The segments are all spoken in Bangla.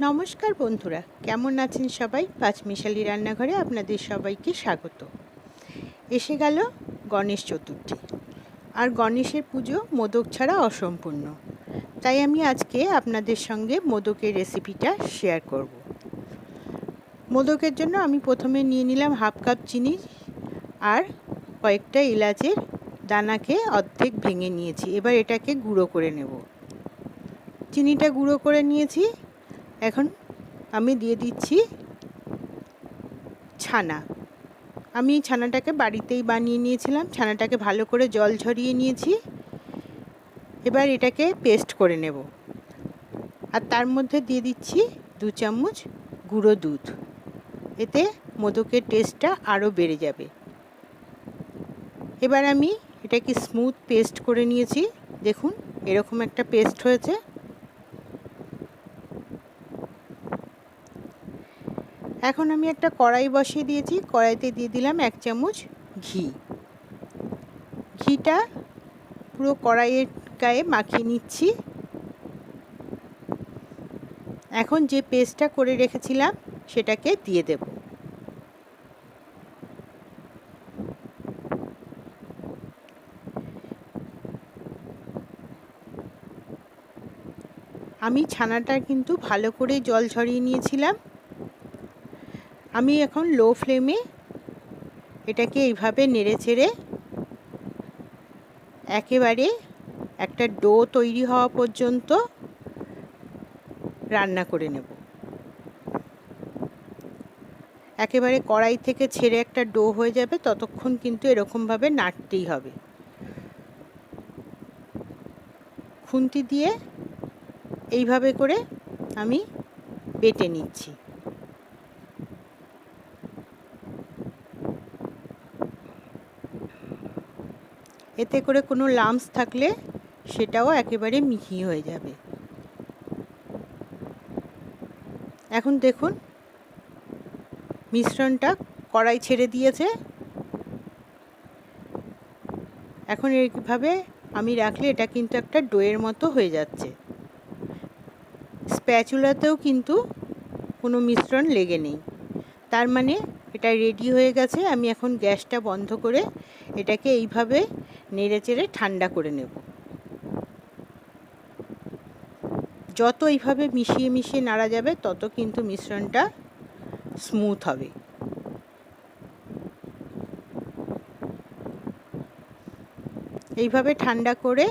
নমস্কার বন্ধুরা, কেমন আছেন সবাই? পাঁচমিশালি রান্নাঘরে আপনাদের সবাইকে স্বাগত। এসে গেল গণেশ চতুর্থী। আর গণেশের পুজো মোদক ছাড়া অসম্পূর্ণ। তাই আমি আজকে আপনাদের সঙ্গে মোদকের রেসিপিটা শেয়ার করব। মোদকের জন্য আমি প্রথমে নিয়ে নিলাম হাফ কাপ চিনি আর কয়েকটা এলাচের দানাকে অর্ধেক ভেঙে নিয়েছি। এবার এটাকে গুঁড়ো করে নেব। চিনিটা গুঁড়ো করে নিয়েছি। এখন আমি দিয়ে দিচ্ছি ছানা। আমি ছানাটাকে বাড়িতেই বানিয়ে নিয়েছিলাম। ছানাটাকে ভালো করে জল ঝরিয়ে নিয়েছি। এবার এটাকে পেস্ট করে নেব। আর তার মধ্যে দিয়ে দিচ্ছি দু চামচ গুঁড়ো দুধ। এতে মোদকের টেস্টটা আরও বেড়ে যাবে। এবার আমি এটাকে স্মুথ পেস্ট করে নিয়েছি। দেখুন, এরকম একটা পেস্ট হয়েছে। এখন আমি একটা কড়াই বসিয়ে দিয়েছি। কড়াইতে দিয়ে দিলাম এক চামচ ঘি। ঘিটা পুরো কড়াইয়ের গায়ে মাখিয়ে নিচ্ছি। এখন যে পেস্টটা করে রেখেছিলাম, সেটাকে দিয়ে দেব। আমি ছানাটা কিন্তু ভালো করে জল ঝরিয়ে নিয়েছিলাম। আমি এখন লো ফ্লেমে এটাকে এইভাবে নেড়ে ছেড়ে একেবারে একটা ডো তৈরি হওয়া পর্যন্ত রান্না করে নেব। একেবারে কড়াই থেকে ছেড়ে একটা ডো হয়ে যাবে, ততক্ষণ কিন্তু এরকমভাবে নাড়তেই হবে। খুন্তি দিয়ে এইভাবে করে আমি বেটে নিচ্ছি। এতে করে কোনো লামস থাকলে সেটাও একেবারে মিহি হয়ে যাবে। এখন দেখুন, মিশ্রণটা কড়াই ছেড়ে দিয়েছে। এখন এইভাবে আমি রাখলে এটা কিন্তু একটা ডোয়ের মতো হয়ে যাচ্ছে। স্প্যাচুলাতেও কিন্তু কোনো মিশ্রণ লেগে নেই। তার মানে এটা রেডি হয়ে গেছে, আমি এখন গ্যাসটা বন্ধ করে এটাকে এইভাবে নেড়ে চেড়ে ঠান্ডা করে নেব। যত এইভাবে মিশিয়ে মিশিয়ে নাড়া যাবে, তত কিন্তু মিশ্রণটা স্মুথ হবে। এইভাবে ঠান্ডা করে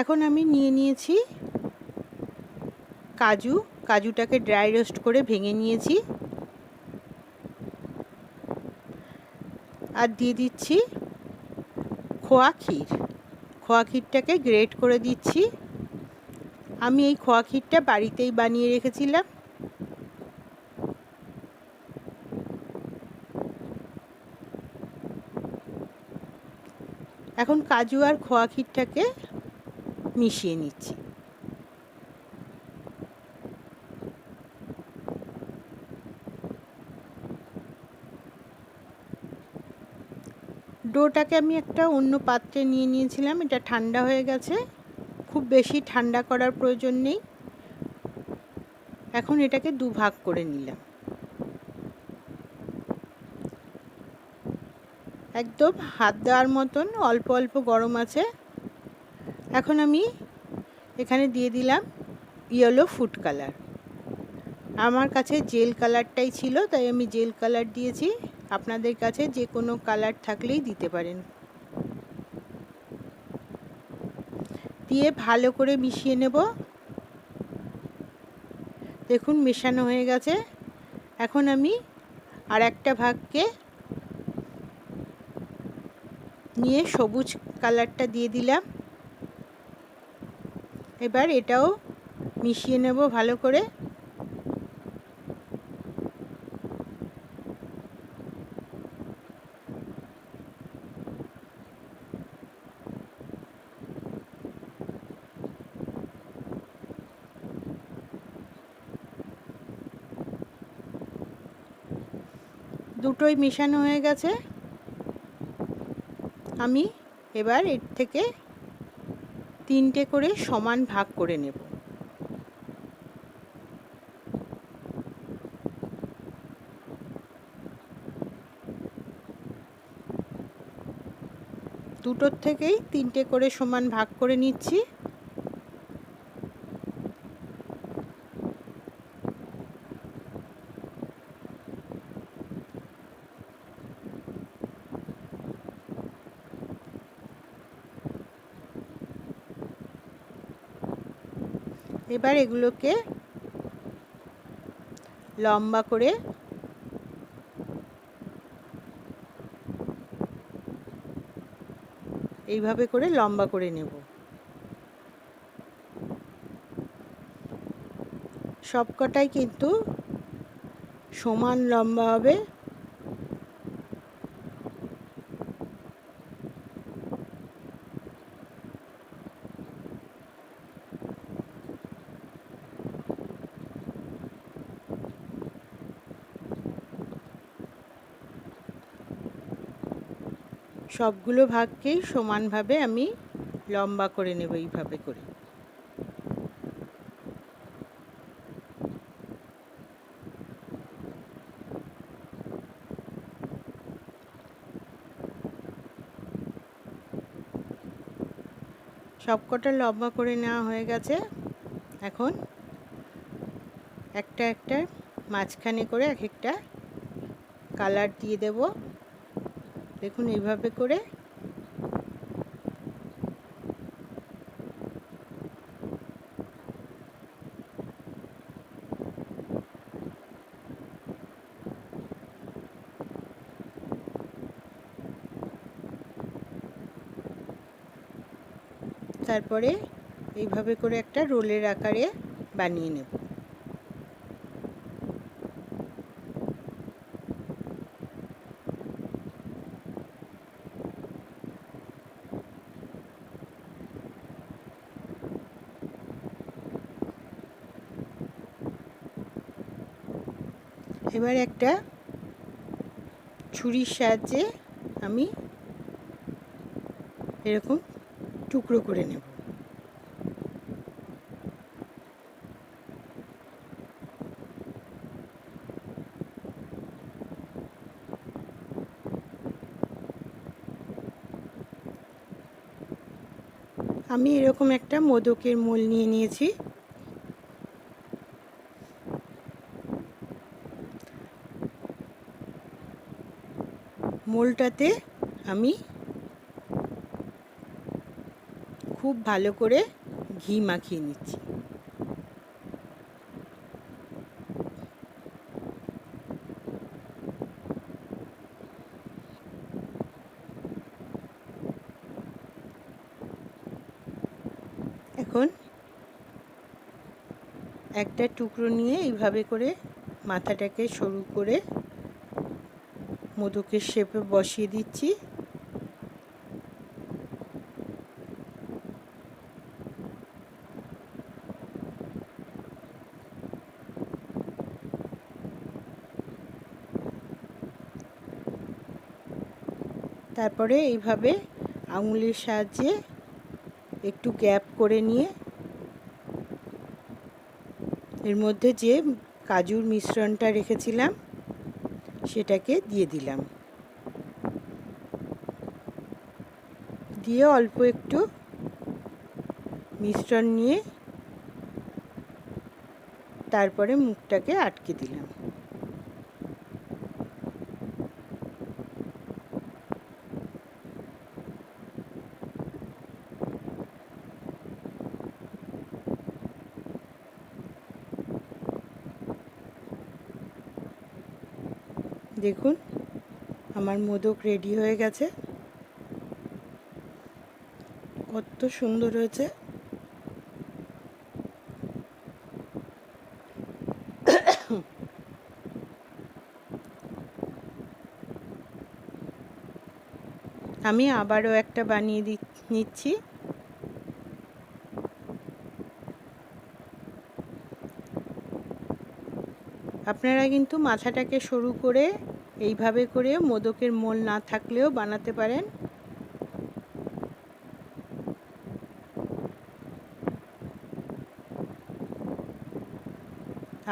এখন আমি নিয়ে নিয়েছি কাজু, কাজুটাকে ড্রাই রোস্ট করে ভেঙে নিয়েছি। আর দিয়ে দিচ্ছি খোয়া ক্ষীর। খোয়া ক্ষীরটাকে গ্রেট করে দিচ্ছি। আমি এই খোয়া ক্ষীরটা বাড়িতেই বানিয়ে রেখেছিলাম। এখন কাজু আর খোয়া ক্ষীরটাকে মিশিয়ে নিচ্ছি। ডোটাকে আমি একটা অন্য পাত্রে নিয়ে নিয়েছিলাম। এটা ঠান্ডা হয়ে গেছে। খুব বেশি ঠান্ডা করার প্রয়োজন নেই। এখন এটাকে দু ভাগ করে নিলাম। একদম হাত দেওয়ার মতন, অল্প অল্প গরম আছে। এখন আমি এখানে দিয়ে দিলাম ইয়েলো ফুড কালার আমার কাছে জেল কালারটাই ছিল, তাই আমি জেল কালার দিয়েছি। আপনাদের কাছে যে কোনো কালার থাকলেই দিতে পারেন। দিয়ে ভালো করে মিশিয়ে নেব। দেখুন, মেশানো হয়ে গেছে। এখন আমি আর একটা ভাগকে নিয়ে সবুজ কালারটা দিয়ে দিলাম। এবার এটাও মিশিয়ে নেব ভালো করে। দুটোই মেশানো হয়ে গেছে। আমি এবার এর থেকে তিনটে করে সমান ভাগ করে নেব। দুটোর থেকেই তিনটে করে সমান ভাগ করে নিচ্ছি। এবার এগুলোকে লম্বা করে এইভাবে করে লম্বা করে নেব। সবকটাই কিন্তু সমান লম্বা হবে। সবগুলো ভাগকেই সমানভাবে আমি লম্বা করে নেব এইভাবে করে। সবকটা লম্বা করে নেওয়া হয়ে গেছে। এখন একটা একটা মাঝখানে করে এক একটা কালার দিয়ে দেবো। দেখুন এইভাবে করে। তারপরে এইভাবে করে একটা রোলের আকারে বানিয়ে নেব। এবার একটা ছুরির সাহায্যে আমি এরকম টুকরো করে নেব। আমি এরকম একটা মোদকের মোল নিয়ে নিয়েছি। মোলটাতে আমি খুব ভালো করে ঘি মাখিয়ে নিচ্ছি। এখন একটা টুকরো নিয়ে এইভাবে করে মাথাটাকে সরু করে মোদকের শেপে বসিয়ে দিচ্ছি। তারপরে এইভাবে আঙুলের সাহায্যে একটু গ্যাপ করে নিয়ে, এর মধ্যে যে কাজুর মিশ্রণটা রেখেছিলাম সেটাকে দিয়ে দিলাম। দিয়ে অল্প একটু মিশ্রণ নিয়ে তারপরে মুখটাকে আটকে দিলাম। দেখুন, আমার মোদক রেডি হয়ে গেছে। কত সুন্দর হয়েছে। আমি আবারও একটা বানিয়ে নিচ্ছি। আপনারা কিন্তু মাথাটাকে সরু করে এইভাবে করে মোদকের মোল না থাকলেও বানাতে পারেন।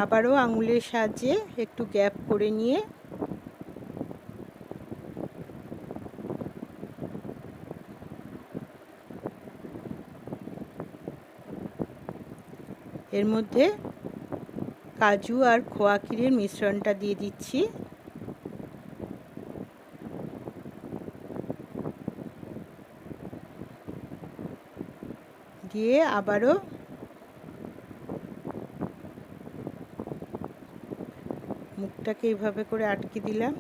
আবারও আঙুলের সাহায্যে একটু গ্যাপ করে নিয়ে এর মধ্যে কাজু আর খোয়া ক্ষীরের মিশ্রণটা দিয়ে দিচ্ছি। দিয়ে আবারও মুখটাকে এইভাবে করে আটকে দিলাম।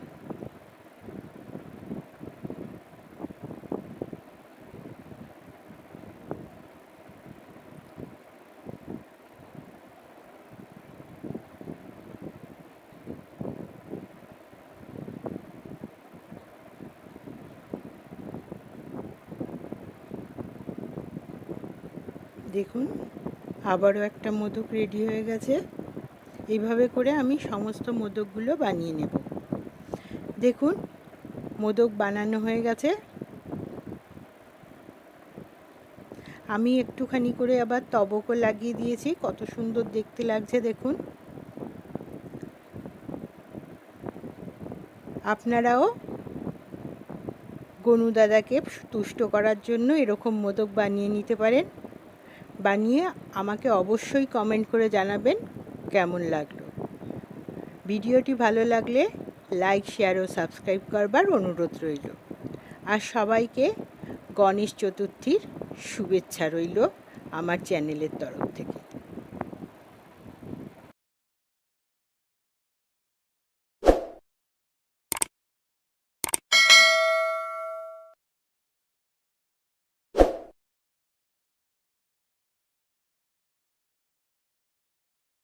দেখুন, আবারও একটা মোদক রেডি হয়ে গেছে। এইভাবে করে আমি সমস্ত মোদকগুলো বানিয়ে নেব। দেখুন, মোদক বানানো হয়ে গেছে। আমি একটুখানি করে আবার তবকও লাগিয়ে দিয়েছি, কত সুন্দর দেখতে লাগছে দেখুন। আপনারাও গনু দাদাকে তুষ্ট করার জন্য এরকম মোদক বানিয়ে নিতে পারেন। বানিয়ে আমাকে অবশ্যই কমেন্ট করে জানাবেন কেমন লাগল। ভিডিওটি ভালো লাগলে লাইক শেয়ার ও সাবস্ক্রাইব করবার অনুরোধ রইল। আর সবাইকে গণেশ চতুর্থীর শুভেচ্ছা রইল আমার চ্যানেলের তরফ থেকে।